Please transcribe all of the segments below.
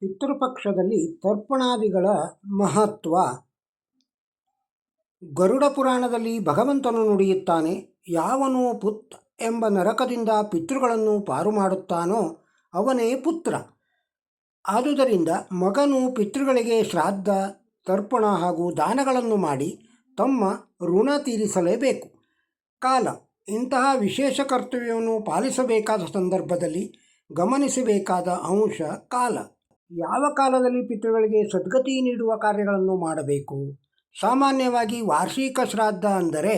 ಪಿತೃಪಕ್ಷದಲ್ಲಿ ತರ್ಪಣಾದಿಗಳ ಮಹತ್ವ. ಗರುಡ ಪುರಾಣದಲ್ಲಿ ಭಗವಂತನು ನುಡಿಯುತ್ತಾನೆ, ಯಾವನು ಪುತ್ ಎಂಬ ನರಕದಿಂದ ಪಿತೃಗಳನ್ನು ಪಾರು ಮಾಡುತ್ತಾನೋ ಅವನೇ ಪುತ್ರ. ಆದುದರಿಂದ ಮಗನು ಪಿತೃಗಳಿಗೆ ಶ್ರಾದ್ದ, ತರ್ಪಣ ಹಾಗೂ ದಾನಗಳನ್ನು ಮಾಡಿ ತಮ್ಮ ಋಣ ತೀರಿಸಲೇಬೇಕು. ಕಾಲ, ಇಂತಹ ವಿಶೇಷ ಕರ್ತವ್ಯವನ್ನು ಪಾಲಿಸಬೇಕಾದ ಸಂದರ್ಭದಲ್ಲಿ ಗಮನಿಸಬೇಕಾದ ಅಂಶ ಕಾಲ. ಯಾವ ಕಾಲದಲ್ಲಿ ಪಿತೃಗಳಿಗೆ ಸದ್ಗತಿ ನೀಡುವ ಕಾರ್ಯಗಳನ್ನು ಮಾಡಬೇಕು? ಸಾಮಾನ್ಯವಾಗಿ ವಾರ್ಷಿಕ ಶ್ರಾದ್ದ ಅಂದರೆ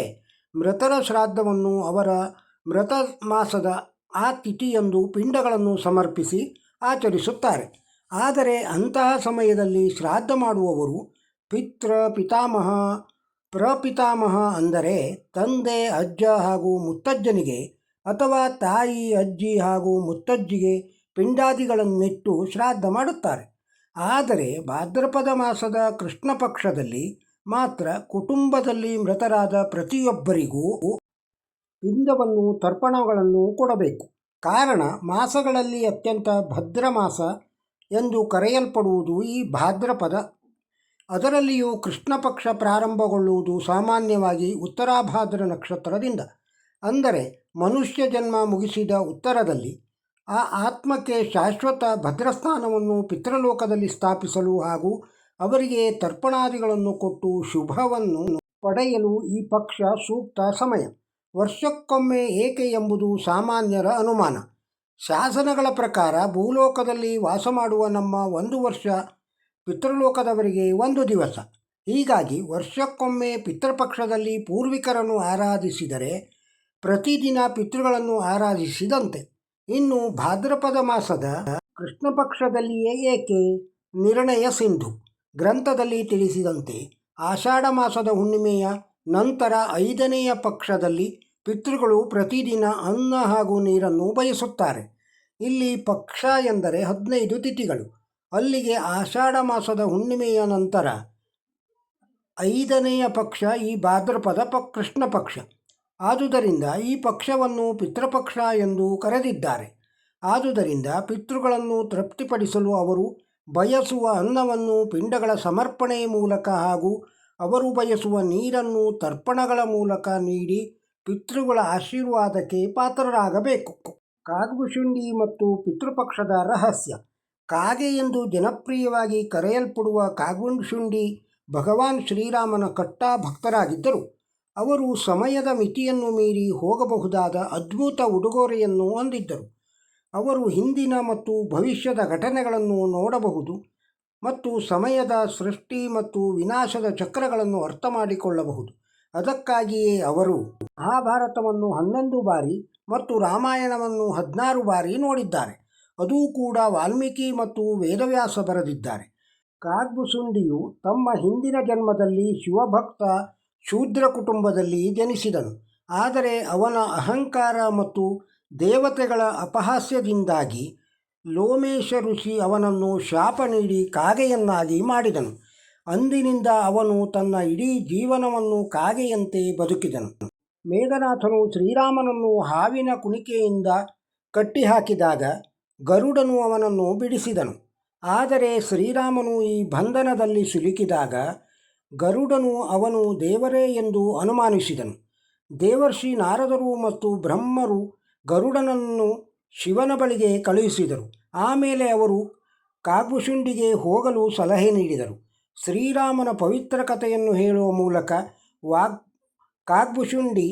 ಮೃತರ ಶ್ರಾದ್ದವನ್ನು ಅವರ ಮೃತ ಮಾಸದ ಆ ತಿಥಿಯಂದು ಪಿಂಡಗಳನ್ನು ಸಮರ್ಪಿಸಿ ಆಚರಿಸುತ್ತಾರೆ. ಆದರೆ ಅಂತಹ ಸಮಯದಲ್ಲಿ ಶ್ರಾದ್ದ ಮಾಡುವವರು ಪಿತೃ ಪಿತಾಮಹ, ಪ್ರಪಿತಾಮಹ ಅಂದರೆ ತಂದೆ, ಅಜ್ಜ ಹಾಗೂ ಮುತ್ತಜ್ಜನಿಗೆ ಅಥವಾ ತಾಯಿ, ಅಜ್ಜಿ ಹಾಗೂ ಮುತ್ತಜ್ಜಿಗೆ ಪಿಂಡಾದಿಗಳನ್ನಿಟ್ಟು ಶ್ರಾದ್ದ ಮಾಡುತ್ತಾರೆ. ಆದರೆ ಭಾದ್ರಪದ ಮಾಸದ ಕೃಷ್ಣ ಪಕ್ಷದಲ್ಲಿ ಮಾತ್ರ ಕುಟುಂಬದಲ್ಲಿ ಮೃತರಾದ ಪ್ರತಿಯೊಬ್ಬರಿಗೂ ಪಿಂಡವನ್ನು, ತರ್ಪಣಗಳನ್ನು ಕೊಡಬೇಕು. ಕಾರಣ ಮಾಸಗಳಲ್ಲಿ ಅತ್ಯಂತ ಭದ್ರ ಮಾಸ ಎಂದು ಕರೆಯಲ್ಪಡುವುದು ಈ ಭಾದ್ರಪದ. ಅದರಲ್ಲಿಯೂ ಕೃಷ್ಣ ಪಕ್ಷ ಪ್ರಾರಂಭಗೊಳ್ಳುವುದು ಸಾಮಾನ್ಯವಾಗಿ ಉತ್ತರಾಭಾದ್ರ ನಕ್ಷತ್ರದಿಂದ. ಅಂದರೆ ಮನುಷ್ಯ ಜನ್ಮ ಮುಗಿಸಿದ ಉತ್ತರದಲ್ಲಿ ಆ ಆತ್ಮಕ್ಕೆ ಶಾಶ್ವತ ಭದ್ರಸ್ಥಾನವನ್ನು ಪಿತೃಲೋಕದಲ್ಲಿ ಸ್ಥಾಪಿಸಲು ಹಾಗೂ ಅವರಿಗೆ ತರ್ಪಣಾದಿಗಳನ್ನು ಕೊಟ್ಟು ಶುಭವನ್ನು ಪಡೆಯಲು ಈ ಪಕ್ಷ ಸೂಕ್ತ ಸಮಯ. ವರ್ಷಕ್ಕೊಮ್ಮೆ ಏಕೆ ಎಂಬುದು ಸಾಮಾನ್ಯರ ಅನುಮಾನ. ಶಾಸನಗಳ ಪ್ರಕಾರ ಭೂಲೋಕದಲ್ಲಿ ವಾಸ ಮಾಡುವ ನಮ್ಮ ಒಂದು ವರ್ಷ ಪಿತೃಲೋಕದವರಿಗೆ ಒಂದು ದಿವಸ. ಹೀಗಾಗಿ ವರ್ಷಕ್ಕೊಮ್ಮೆ ಪಿತೃಪಕ್ಷದಲ್ಲಿ ಪೂರ್ವಿಕರನ್ನು ಆರಾಧಿಸಿದರೆ ಪ್ರತಿದಿನ ಪಿತೃಗಳನ್ನು ಆರಾಧಿಸಿದಂತೆ. ಇನ್ನು ಭಾದ್ರಪದ ಮಾಸದ ಕೃಷ್ಣ ಪಕ್ಷದಲ್ಲಿಯೇ ಏಕೆ ನಿರ್ಣಯ ಸಿಂಧು? ಗ್ರಂಥದಲ್ಲಿ ತಿಳಿಸಿದಂತೆ ಆಷಾಢ ಮಾಸದ ಹುಣ್ಣಿಮೆಯ ನಂತರ ಐದನೆಯ ಪಕ್ಷದಲ್ಲಿ ಪಿತೃಗಳು ಪ್ರತಿದಿನ ಅನ್ನ ಹಾಗೂ ನೀರನ್ನು ಬಯಸುತ್ತಾರೆ ಇಲ್ಲಿ ಪಕ್ಷ ಎಂದರೆ ಹದಿನೈದು ತಿಥಿಗಳು. ಅಲ್ಲಿಗೆ ಆಷಾಢ ಮಾಸದ ಹುಣ್ಣಿಮೆಯ ನಂತರ ಐದನೆಯ ಪಕ್ಷ ಈ ಭಾದ್ರಪದ ಪ, ಕೃಷ್ಣ ಪಕ್ಷ. ಆದುದರಿಂದ ಈ ಪಕ್ಷವನ್ನು ಪಿತೃಪಕ್ಷ ಎಂದು ಕರೆದಿದ್ದಾರೆ. ಆದುದರಿಂದ ಪಿತೃಗಳನ್ನು ತೃಪ್ತಿಪಡಿಸಲು ಅವರು ಬಯಸುವ ಅನ್ನವನ್ನು ಪಿಂಡಗಳ ಸಮರ್ಪಣೆ ಮೂಲಕ ಹಾಗೂ ಅವರು ಬಯಸುವ ನೀರನ್ನು ತರ್ಪಣಗಳ ಮೂಲಕ ನೀಡಿ ಪಿತೃಗಳ ಆಶೀರ್ವಾದಕ್ಕೆ ಪಾತ್ರರಾಗಬೇಕು. ಕಾಗುಶುಂಡಿ ಮತ್ತು ಪಿತೃಪಕ್ಷದ ರಹಸ್ಯ. ಕಾಗೆ ಎಂದು ಜನಪ್ರಿಯವಾಗಿ ಕರೆಯಲ್ಪಡುವ ಕಾಗುಶುಂಡಿ ಭಗವಾನ್ ಶ್ರೀರಾಮನ ಕಟ್ಟಾ ಭಕ್ತರಾಗಿದ್ದರು ಅವರು ಸಮಯದ ಮಿತಿಯನ್ನು ಮೀರಿ ಹೋಗಬಹುದಾದ ಅದ್ಭುತ ಉಡುಗೊರೆಯನ್ನು ಹೊಂದಿದ್ದರು. ಅವರು ಹಿಂದಿನ ಮತ್ತು ಭವಿಷ್ಯದ ಘಟನೆಗಳನ್ನು ನೋಡಬಹುದು ಮತ್ತು ಸಮಯದ ಸೃಷ್ಟಿ ಮತ್ತು ವಿನಾಶದ ಚಕ್ರಗಳನ್ನು ಅರ್ಥ ಮಾಡಿಕೊಳ್ಳಬಹುದು ಅದಕ್ಕಾಗಿಯೇ ಅವರು ಮಹಾಭಾರತವನ್ನು ಹನ್ನೊಂದು ಬಾರಿ ಮತ್ತು ರಾಮಾಯಣವನ್ನು ಹದಿನಾರು ಬಾರಿ ನೋಡಿದ್ದಾರೆ. ಅದೂ ಕೂಡ ವಾಲ್ಮೀಕಿ ಮತ್ತು ವೇದವ್ಯಾಸ ಬರೆದಿದ್ದಾರೆ. ಕಾಗ್ಬುಸುಂಡಿಯು ತಮ್ಮ ಹಿಂದಿನ ಜನ್ಮದಲ್ಲಿ ಶಿವಭಕ್ತ ಶೂದ್ರ ಕುಟುಂಬದಲ್ಲಿ ಜನಿಸಿದನು. ಆದರೆ ಅವನ ಅಹಂಕಾರ ಮತ್ತು ದೇವತೆಗಳ ಅಪಹಾಸ್ಯದಿಂದಾಗಿ ಲೋಮೇಶ ಋಷಿ ಅವನನ್ನು ಶಾಪ ನೀಡಿ ಕಾಗೆಯನ್ನಾಗಿ ಮಾಡಿದನು. ಅಂದಿನಿಂದ ಅವನು ತನ್ನ ಇಡೀ ಜೀವನವನ್ನು ಕಾಗೆಯಂತೆ ಬದುಕಿದನು. ಮೇಘನಾಥನು ಶ್ರೀರಾಮನನ್ನು ಹಾವಿನ ಕುಣಿಕೆಯಿಂದ ಕಟ್ಟಿಹಾಕಿದಾಗ ಗರುಡನು ಅವನನ್ನು ಬಿಡಿಸಿದನು. ಆದರೆ ಶ್ರೀರಾಮನು ಈ ಬಂಧನದಲ್ಲಿ ಸಿಲುಕಿದಾಗ ಗರುಡನು ಅವನು ದೇವರೇ ಎಂದು ಅನುಮಾನಿಸಿದನು. ದೇವರ್ಷಿ ನಾರದರು ಮತ್ತು ಬ್ರಹ್ಮರು ಗರುಡನನ್ನು ಶಿವನ ಬಳಿಗೆ ಕಳುಹಿಸಿದರು. ಆಮೇಲೆ ಅವರು ಕಾಗುಶುಂಡಿಗೆ ಹೋಗಲು ಸಲಹೆ ನೀಡಿದರು. ಶ್ರೀರಾಮನ ಪವಿತ್ರ ಕಥೆಯನ್ನು ಹೇಳುವ ಮೂಲಕ ವಾಗ್ ಕಾಗ್ಭುಶುಂಡಿ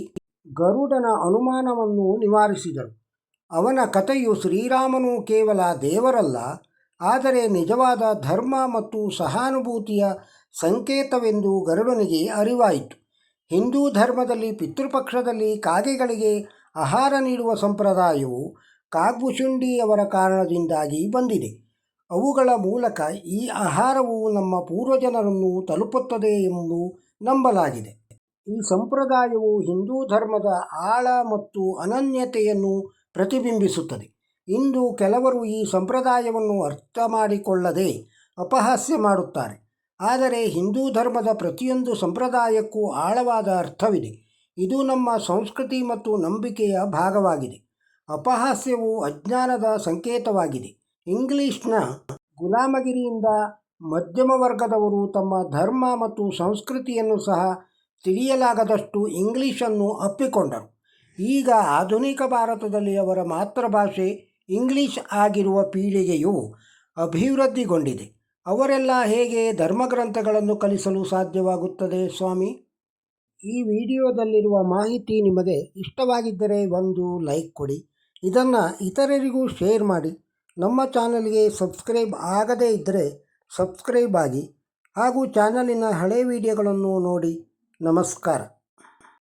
ಗರುಡನ ಅನುಮಾನವನ್ನು ನಿವಾರಿಸಿದರು. ಅವನ ಕಥೆಯು ಶ್ರೀರಾಮನು ಕೇವಲ ದೇವರಲ್ಲ, ಆದರೆ ನಿಜವಾದ ಧರ್ಮ ಮತ್ತು ಸಹಾನುಭೂತಿಯ ಸಂಕೇತವೆಂದು ಗರುಡನಿಗೆ ಅರಿವಾಯಿತು. ಹಿಂದೂ ಧರ್ಮದಲ್ಲಿ ಪಿತೃಪಕ್ಷದಲ್ಲಿ ಕಾಗೆಗಳಿಗೆ ಆಹಾರ ನೀಡುವ ಸಂಪ್ರದಾಯವು ಕಾಗ್ಭುಶುಂಡಿಯವರ ಕಾರಣದಿಂದಾಗಿ ಬಂದಿದೆ. ಅವುಗಳ ಮೂಲಕ ಈ ಆಹಾರವು ನಮ್ಮ ಪೂರ್ವಜನರನ್ನು ತಲುಪುತ್ತದೆ ಎಂದು ನಂಬಲಾಗಿದೆ. ಈ ಸಂಪ್ರದಾಯವು ಹಿಂದೂ ಧರ್ಮದ ಆಳ ಮತ್ತು ಅನನ್ಯತೆಯನ್ನು ಪ್ರತಿಬಿಂಬಿಸುತ್ತದೆ. ಇಂದು ಕೆಲವರು ಈ ಸಂಪ್ರದಾಯವನ್ನು ಅರ್ಥ ಮಾಡಿಕೊಳ್ಳದೆ ಅಪಹಾಸ್ಯ ಮಾಡುತ್ತಾರೆ. ಆದರೆ ಹಿಂದೂ ಧರ್ಮದ ಪ್ರತಿಯೊಂದು ಸಂಪ್ರದಾಯಕ್ಕೂ ಆಳವಾದ ಅರ್ಥವಿದೆ. ಇದು ನಮ್ಮ ಸಂಸ್ಕೃತಿ ಮತ್ತು ನಂಬಿಕೆಯ ಭಾಗವಾಗಿದೆ. ಅಪಹಾಸ್ಯವು ಅಜ್ಞಾನದ ಸಂಕೇತವಾಗಿದೆ. ಇಂಗ್ಲಿಷ್ನ ಗುಲಾಮಗಿರಿಯಿಂದ ಮಧ್ಯಮ ವರ್ಗದವರು ತಮ್ಮ ಧರ್ಮ ಮತ್ತು ಸಂಸ್ಕೃತಿಯನ್ನು ಸಹ ತಿಳಿಯಲಾಗದಷ್ಟು ಇಂಗ್ಲಿಷನ್ನು ಅಪ್ಪಿಕೊಂಡರು. ಈಗ ಆಧುನಿಕ ಭಾರತದಲ್ಲಿ ಅವರ ಮಾತೃಭಾಷೆ ಇಂಗ್ಲಿಷ್ ಆಗಿರುವ ಪೀಳಿಗೆಯು ಅಭಿವೃದ್ಧಿಗೊಂಡಿದೆ. ಅವರೆಲ್ಲ ಹೇಗೆ ಧರ್ಮಗ್ರಂಥಗಳನ್ನು ಕಲಿಸಲು ಸಾಧ್ಯವಾಗುತ್ತದೆ, ಸ್ವಾಮಿ? ಈ ವಿಡಿಯೋದಲ್ಲಿರುವ ಮಾಹಿತಿ ನಿಮಗೆ ಇಷ್ಟವಾಗಿದ್ದರೆ ಒಂದು ಲೈಕ್ ಕೊಡಿ. ಇದನ್ನು ಇತರರಿಗೂ ಶೇರ್ ಮಾಡಿ. ನಮ್ಮ ಚಾನಲ್ಗೆ ಸಬ್ಸ್ಕ್ರೈಬ್ ಆಗದೇ ಇದ್ದರೆ ಸಬ್ಸ್ಕ್ರೈಬ್ ಆಗಿ. ಹಾಗೂ ಚಾನಲಿನ ಹಳೆ ವಿಡಿಯೋಗಳನ್ನು ನೋಡಿ. ನಮಸ್ಕಾರ.